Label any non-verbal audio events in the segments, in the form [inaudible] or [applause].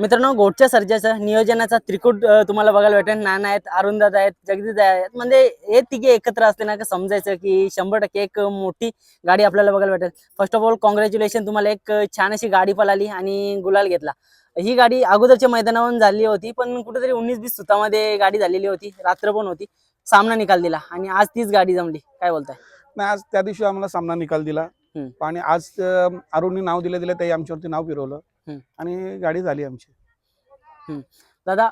मित्रांनो गोटच्या सर्जाचं नियोजनाचा त्रिकूट तुम्हाला बघायला भेटेल. नाना आहेत अरुणदादा आहेत जगदीश आहेत. म्हणजे हे तिघे एकत्र असते ना का समजायचं की शंभर टक्के एक मोठी गाडी आपल्याला बघायला भेटेल. फर्स्ट ऑफ ऑल कॉंग्रॅच्युलेशन तुम्हाला एक छान अशी गाडी पळाली आणि गुलाल घेतला. ही गाडी अगोदरच्या मैदानावरून झाली होती पण कुठेतरी उन्नीस बीस सुतामध्ये गाडी झालेली होती रात्र पण होती. सामना निकाल दिला आणि आज तीच गाडी जमली. काय बोलताय? नाही आज त्या दिवशी आम्हाला सामना निकाल दिला. आणि आज अरुणने नाव दिलं दिलं ते आमच्यावरती नाव फिरवलं. आणि गाडी झाली आमची. दादा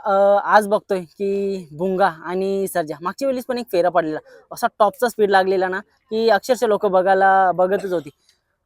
आज बघतोय की भुंगा आणि सर्जा मागच्या वेळेस पण एक फेरा पडलेला. असा टॉपचा स्पीड लागलेला ना की अक्षरशः लोक बघायला बघतच होती.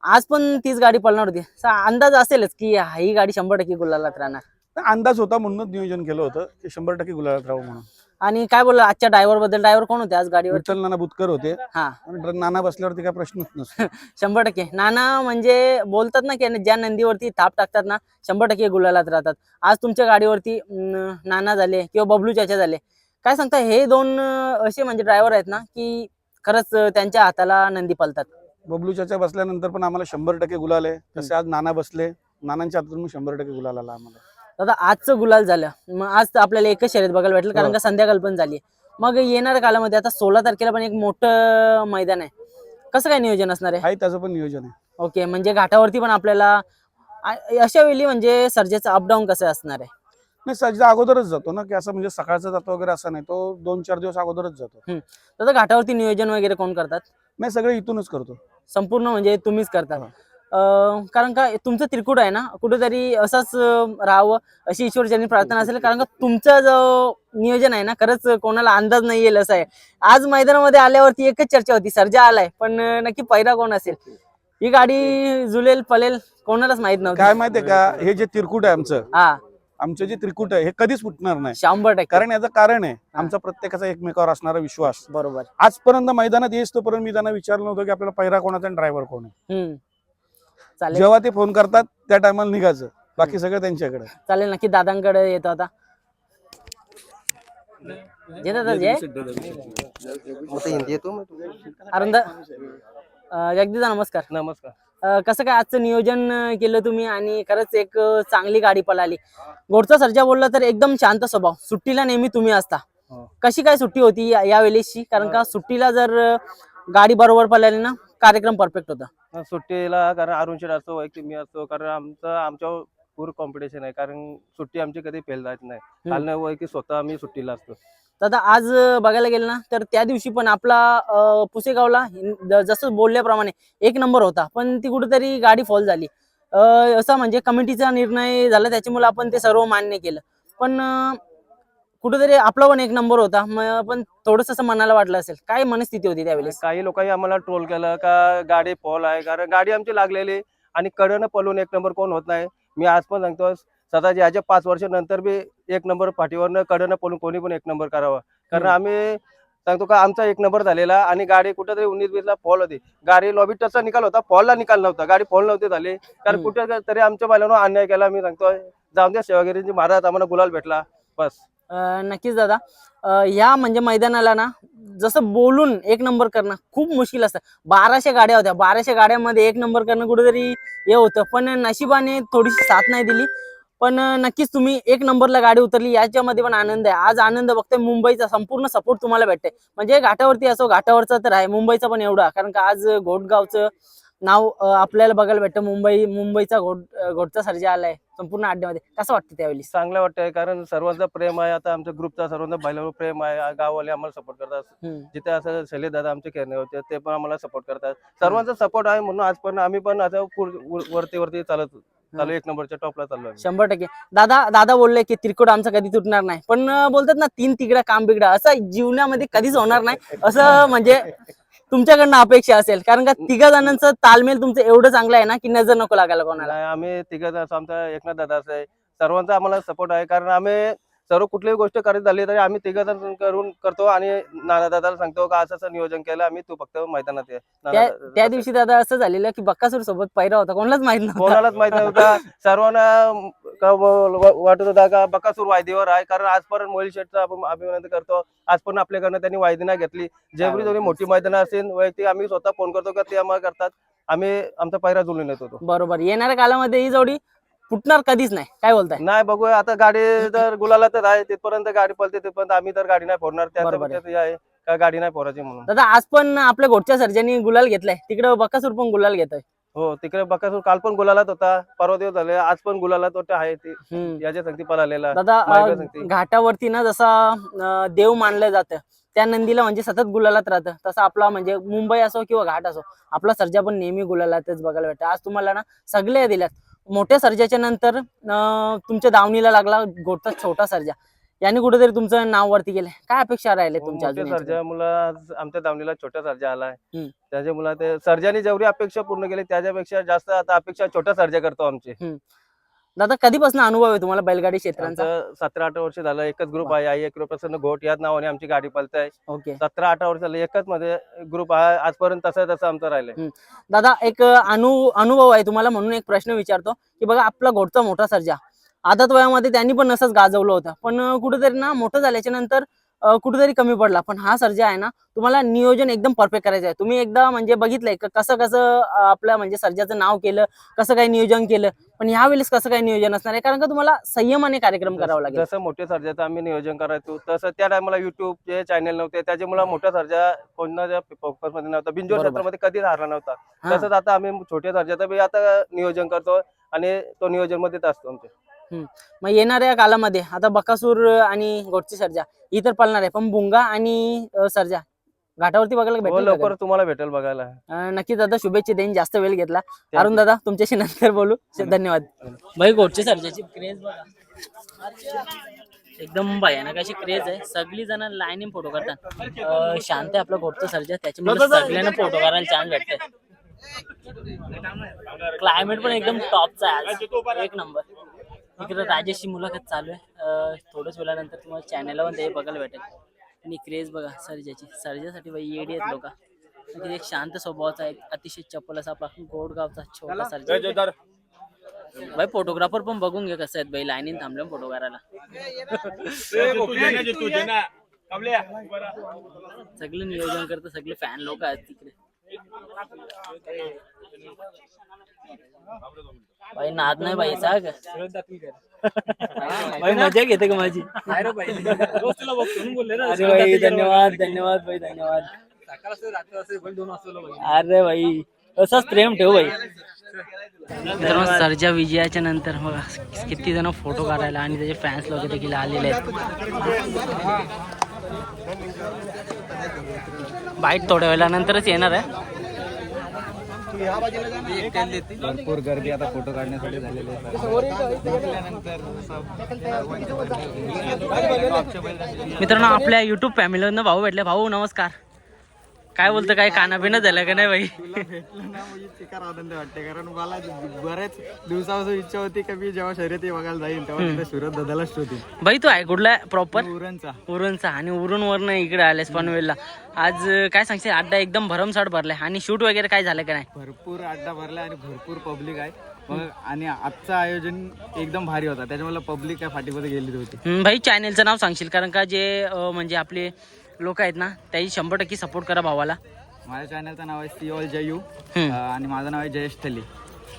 आज पण तीच गाडी पळणार होती. अंदाज असेलच की ही गाडी शंभर टक्के गुलालात राहणार. अंदाज होता म्हणूनच नियोजन केलं होतं की शंभर टक्के गुलाबात राहू म्हणून. आणि काय बोलला आजच्या ड्रायव्हरबद्दल? ड्रायव्हर कोण होते आज गाडीवर? विठ्ठल नाना बुतकर होते. हा. आणि नाना बसल्यावरती काय प्रश्नच नसतो. [laughs] शंभर टक्के. नाना म्हणजे बोलतात ना की ज्या नंदीवरती थाप टाकतात ना शंभर टक्के गुलालात राहतात. आज तुमच्या गाडीवरती नाना झाले किंवा बबलू चाचा झाले. काय सांगता हे दोन असे म्हणजे ड्रायव्हर आहेत ना की खरंच त्यांच्या हाताला नंदी पलतात. बबलू चाचा बसल्यानंतर पण आम्हाला शंभर टक्के गुलाल आहे. तसे आज नाना बसले. नानांच्या हातून शंभर टक्के गुलाल आला आम्हाला. दादा आजचं गुलाल झालं. मग आज तर आपल्याला एकच शर्यत बघायला भेटलं कारण हो. का संध्याकाळ पण झाली. मग येणाऱ्या कालामध्ये आता सोळा तारखेला पण एक मोठं मैदान आहे. कसं काय नियोजन असणार आहे? त्याचं पण नियोजन आहे. ओके म्हणजे घाटावरती पण आपल्याला अशा वेळी म्हणजे सर्जेचं अपडाऊन कसं असणार आहे? नाही सज्जा अगोदरच जातो ना की असं म्हणजे सकाळचा जातो वगैरे असं नाही. तो दोन चार दिवस अगोदरच जातो. दादा घाटावरती नियोजन वगैरे कोण करतात? नाही सगळे इथूनच करतो. संपूर्ण म्हणजे तुम्हीच करतात हा. कारण का तुमचं त्रिकूट आहे ना कुठेतरी असंच राहावं अशी ईश्वरचरणी प्रार्थना असेल कारण का तुमचं जो नियोजन आहे ना खरंच कोणाला अंदाज नाही येईल असं आहे. आज मैदानामध्ये आल्यावरती एकच चर्चा होती सर्जा आलाय पण नक्की पैरा कोण असेल? ही गाडी जुलेल पलेल कोणालाच माहीत नव्हती. काय माहितीये का हे जे तिरकुट आहे आमचं हा. आमचं जे त्रिकुट आहे हे कधीच फुटणार नाही. शंभर टक्के. कारण याचं कारण आहे आमचा प्रत्येकाचा एकमेकावर असणारा विश्वास. बरोबर. आजपर्यंत मैदानात येस तोपर्यंत मी त्यांना विचारलं नव्हतं की आपल्याला पहिरा कोणाचा आणि ड्रायव्हर कोण आहे. चालेल. जेव्हा ते फोन करतात त्या टायमाला निघायचं. बाकी सगळं त्यांच्याकडे. चालेल नक्की दादांकडे येतो आता. जे दादा जे अरुंद अं, जगदीदा नमस्कार. नमस्कार. अं, कसं काय आजचं नियोजन अं, केलं तुम्ही? आणि खरंच एक अं, चांगली गाडी पळाली. गोडचा सर्जा बोलला तर एकदम शांत स्वभाव. सुट्टीला नेहमी तुम्ही असता. हो. कशी काय सुट्टी होती या- या वेळेसची कारण का सुट्टीला जर अं, गाडी बरोबर पळाली ना कार्यक्रम परफेक्ट होता. सुट्टीला कारण अरुण शेठ असतो वैयक्तिक मी असतो कारण आमचं आमच्यावर पूर कॉम्पिटिशन आहे कारण सुट्टी आमची कधी फेल जात नाही काल नाही वैयक्तिक स्वतः आम्ही सुट्टीला असतो. दादा आज बघायला गेलं ना तर त्या दिवशी पण आपला पुसेगावला जसं बोलल्याप्रमाणे एक नंबर होता. पण ती कुठेतरी गाडी फॉल झाली. असा म्हणजे कमिटीचा निर्णय झाला त्याच्यामुळे आपण ते सर्व मान्य केलं. पण कुठेतरी आपला पण एक नंबर होता. म- पण थोडस असं मनाला वाटलं असेल. काय मनस्थिती होती त्यावेळेस? काही लोकांनी आम्हाला ट्रोल केलं का गाडी फॉल आहे. कारण गाडी आमची लागलेली आणि कडनं पळून एक नंबर कोण होत नाही. मी आज पण सांगतो सदा याच्या पाच वर्षानंतर बी एक नंबर पाठीवरनं कडनं पळून कोणी पण एक नंबर करावा. कारण. आम्ही सांगतो का आमचा एक नंबर झालेला आणि गाडी कुठेतरी उन्नीस वीसला फॉल होती. गाडी लॉबी टचचा निकाल होता फॉलला निकाल नव्हता. गाडी फॉल नव्हती झाली. कारण. कुठे तरी आमच्या बैलांना अन्याय केला. मी सांगतो जाऊन द्या सेवागिरीची महाराज आम्हाला गुलाल भेटला. बस. नक्कीच दादा. ह्या म्हणजे मैदानाला ना जसं बोलून एक नंबर करणं खूप मुश्किल असतं. बाराशे गाड्या होत्या. बाराशे गाड्यामध्ये एक नंबर करणं कुठेतरी हे होतं. पण नशिबाने थोडीशी साथ नाही दिली. पण नक्कीच तुम्ही एक नंबरला गाडी उतरली याच्यामध्ये पण आनंद आहे. आज आनंद बघतोय. मुंबईचा संपूर्ण सपोर्ट तुम्हाला भेटते म्हणजे घाटावरती असो घाटावरचा तर आहे. मुंबईचा पण एवढा कारण का आज घोटगावचं नाव आपल्याला बघायला भेटतं. मुंबई मुंबईचा घोट घोटचा सर्जा आलाय. संपूर्ण अड्ड्यामध्ये कसं वाटतं त्यावेळी? चांगलं वाटतंय कारण सर्वांचं प्रेम आहे. आता आमच्या ग्रुपचा सर्वांचा बैलावर प्रेम आहे. गाववाले आम्हाला सपोर्ट करतात. जिथे असं शैलेश दादा आमचे खेळणे होते ते पण आम्हाला सपोर्ट करतात. सर्वांचा सपोर्ट आहे म्हणून आज पण आम्ही पण आता वरती वरती चालत चालू एक नंबरच्या टॉपला चाललो. शंभर टक्के. दादा दादा बोलले की तिरकोड आमचा कधी तुटणार नाही. पण बोलतात ना तीन तिकडा काम बिगडा असं जीवनामध्ये कधीच होणार नाही. असं म्हणजे तुमच्याकडनं अपेक्षा असेल. कारण का तिघा जणांचं तालमेल तुमचं एवढं चांगलं आहे ना की नजर नको लागायला कोणाला. आम्ही तिघं जण असं आमचा एकनाथ दादा आहे सर्वांचा आम्हाला सपोर्ट आहे. कारण आम्ही सर्व कुठलीही गोष्ट करत झाली तरी आम्ही तिघं करून करतो आणि नाना दादाला सांगतो का असं असं नियोजन केलं आम्ही तू फक्त मैदानात ये. त्या त्या दिवशी दादा असं झालेलं की बक्कासूर सोबत पैरा होता कोणालाच माहीत नव्हता. कोणालाच माहीत नव्हता. सर्वांना का व- व- वाटत होता का बकासूर वायदीवर आहे कारण आजपर्यंत मोहिल शेटचा आपण अभिनंदन करतो. आज पण आपल्याकडनं त्यांनी वायदी नाही घेतली. जेवढी जेवढी मोठी मैदानं असेल वैयक्तिक आम्ही स्वतः फोन करतो का ते आम्हाला करतात. आम्ही आमचा पहिरा जुळून येत होतो. बरोबर. येणाऱ्या कालामध्ये ही जोडी फुटणार कधीच नाही. काय बोलताय? नाही बघूया. आता गाडी जर गुलाला तर आहे तिथपर्यंत गाडी पळते तिथपर्यंत आम्ही तर गाडी नाही फोडणार. त्याच्या बरोबर आहे. आहे का गाडी नाही फोडायची म्हणून. दादा आज पण आपल्या घोटच्या सर्जानी गुलाल घेतलाय. तिकडे बकासूर पण गुलाल घेतोय. हो तिकडे बकासूर काल पण गुलालात होता परवा दिवस झाले आज पण गुलालात होता आहे ती. हम्म. याच्या संगती पळालेला दादा माहिती अं, सांगते. घाटावरती ना जसा अं, देव मानलं जातं त्या नंदीला म्हणजे सतत गुलालात राहतं. तसं आपला म्हणजे मुंबई असो किंवा घाट असो आपला सर्जा पण नेहमी गुलालातच बघायला भेटतं. आज तुम्हाला ना सगळे दिल्यात. मोठ्या सर्जाच्या नंतर तुमच्या दावणीला लागला गोटचा छोटा सर्जा. याने कुठेतरी तुमचं नाव वरती गेलंय. काय अपेक्षा राहिले तुमच्या अजून याच्याकडे? सर्जा मुला आमच्या दावणीला छोटा सर्जा आलाय. त्याच्या मुला ते सर्जानी जेवढी अपेक्षा पूर्ण केली त्याच्यापेक्षा जास्त आता अपेक्षा छोटा सर्जा करतो आमचे. दादा कधीपासून अनुभव आहे तुम्हाला बैलगाडी क्षेत्रांचा? आमचं सतरा अठरा वर्ष झालं एकच ग्रुप आहे. आई एक प्रसन्न घोट याच नावाने आमची गाडी पळते ओके. सतरा अठरा वर्ष झालं एकच मध्ये ग्रुप आहे. आजपर्यंत तसं तसं आमचं राहिलंय. दादा एक अनु अनुभव आहे तुम्हाला म्हणून एक प्रश्न विचारतो की बघा आपला घोटचा मोठा सर्जा. आदत वयामध्ये त्यांनी पण असंच गाजवलं होतं. पण कुठेतरी ना मोठं झाल्याच्यानंतर कुठेतरी कमी पडला. पण हा सर्जा आहे ना तुम्हाला नियोजन एकदम परफेक्ट करायचं आहे. तुम्ही एकदा म्हणजे बघितलंय का कसं कसं आपलं म्हणजे सर्जाचं नाव केलं कसं काय नियोजन केलं? पण ह्यावेळेस कसं काय नियोजन असणार आहे? कारण का तुम्हाला संयमाने कार्यक्रम करावा लागेल. जसं मोठ्या सर्जाचं आम्ही नियोजन करायचो तसं त्या टायमाला युट्यूब चे चॅनल नव्हते. त्याच्यामुळे मोठा सर्जा कोणाच्या फोकसमध्ये नव्हता बिंजोर. क्षेत्रामध्ये कधीच हारला नव्हता. तसंच आता आम्ही छोट्या सर्जाचं बी आता नियोजन करतो आणि तो नियोजन मध्येच असतो आमच्या मग येणाऱ्या कालामध्ये आता बकासूर आणि गोटची सर्जा ही तर पळणार आहे. पण बुंगा आणि सर्जा घाटावरती बघायला हो भेटेल का लवकर तुम्हाला भेटेल बघायला. अं, नक्कीच दादा शुभेच्छा देईन जास्त वेळ घेतला. अरुण दादा तुमच्याशी नंतर बोलू. धन्यवाद. भाई गोटचे सर्जाची क्रेज बघा. एकदम भयानक अशी क्रेज आहे. सगळी जण लाईनी फोटो करतात. शांत आहे आपला गोटचा सर्जा. त्याच्यामुळे सगळ्यांना फोटो करायला चान्स भेटतंय. क्लायमेट पण एकदम टॉपचा आहे आज. एक नंबर इकडे राजेशची मुलाखत चालू आहे. थोड्याच वेळानंतर तुम्हाला चॅनलला पण ते बघायला भेटेल. आणि क्रेज बघा सर्जाची. सर्जासाठी बाई येडी आहेत लोक. किती एक शांत स्वभावाचा आहे अतिशय चप्पल असा आपला गोडगावचा छोटा सर्जा. बाई फोटोग्राफर पण बघून घे कसं आहेत बाई. लाईनीन थांबले फोटो करायला सगळे नियोजन करतं सगळे फॅन लोक आहेत तिकडे. बाई नाद नाही बाई सांग. बाई मजा घेते का माझी? अरे भाई धन्यवाद धन्यवाद भाई धन्यवाद. अरे भाई असंच प्रेम ठेव भाई. मित्रांनो सर्जा विजयाच्या नंतर बघा किती जण फोटो काढायला आणि त्याचे फॅन्स लोक देखील आलेले आहेत. बाईट थोड्या वेळानंतरच येणार आहे. भरपूर गर्दी आता फोटो काढण्यासाठी झालेली आहे. मित्रांनो आपल्या युट्यूब फॅमिलीमधनं भाऊ भेटले. भाऊ नमस्कार. काय बोलतं काय खानापिणं झालं का नाही भाई तुला भेटलं ना म्हणजे चिकार आनंद वाटते कारण मला बऱ्याच दिवसापासून इच्छा होती की मी जेव्हा शर्यती बघायला जाईन तेव्हा तिथे सुरत भाई तू आहे कुठला? प्रॉपर उरणचा. उरणचा. आणि उरणवरनं इकडे आलेस पनवेलला. आज काय सांगशील? अड्डा एकदम भरमसाठ भरलाय. आणि शूट वगैरे काय झालं का नाही? भरपूर अड्डा भरला आणि भरपूर पब्लिक आहे. मग आणि आजचं आयोजन एकदम भारी होता. त्याच्यामुळे पब्लिक काय फाटीमध्ये गेली होती हम्म, भाई चॅनेलचं नाव सांगशील? कारण का जे अं, म्हणजे आपले लोक आहेत ना त्याची शंभर टक्के सपोर्ट करा भावाला. माझ्या चॅनलचं नाव आहे सी ऑल जयू. आणि माझं नाव आहे जयेश थली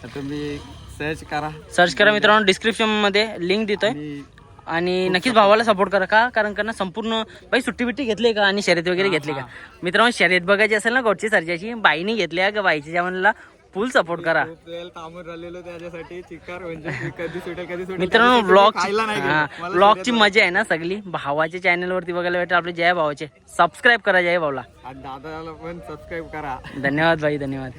तर तुम्ही सर्च करा. सर्च करा मित्रांनो डिस्क्रिप्शनमध्ये लिंक देतोय. आणि आणि नक्कीच भावाला सपोर्ट करा. का? कारण का ना संपूर्ण बाई सुट्टी बिट्टी घेतली का? आणि शर्यत वगैरे घेतली का? मित्रांनो शर्यत बघायची असेल ना गोडची सर्जाची बाईनी घेतल्या का बाईच्या जेवणाला फुल सपोर्ट करा. थांबून राहिलेलो त्याच्यासाठी. चिकार म्हणजे मी कधी सुटेल कधी सुटेल. मित्रांनो ब्लॉग ब्लॉगची शर्यत मजा आहे ना सगळी. भावाच्या चॅनल वरती बघायला भेटेल आपले जय भावाचे सबस्क्राईब करा जय भाऊला दादाला पण सबस्क्राईब करा. धन्यवाद भाई धन्यवाद.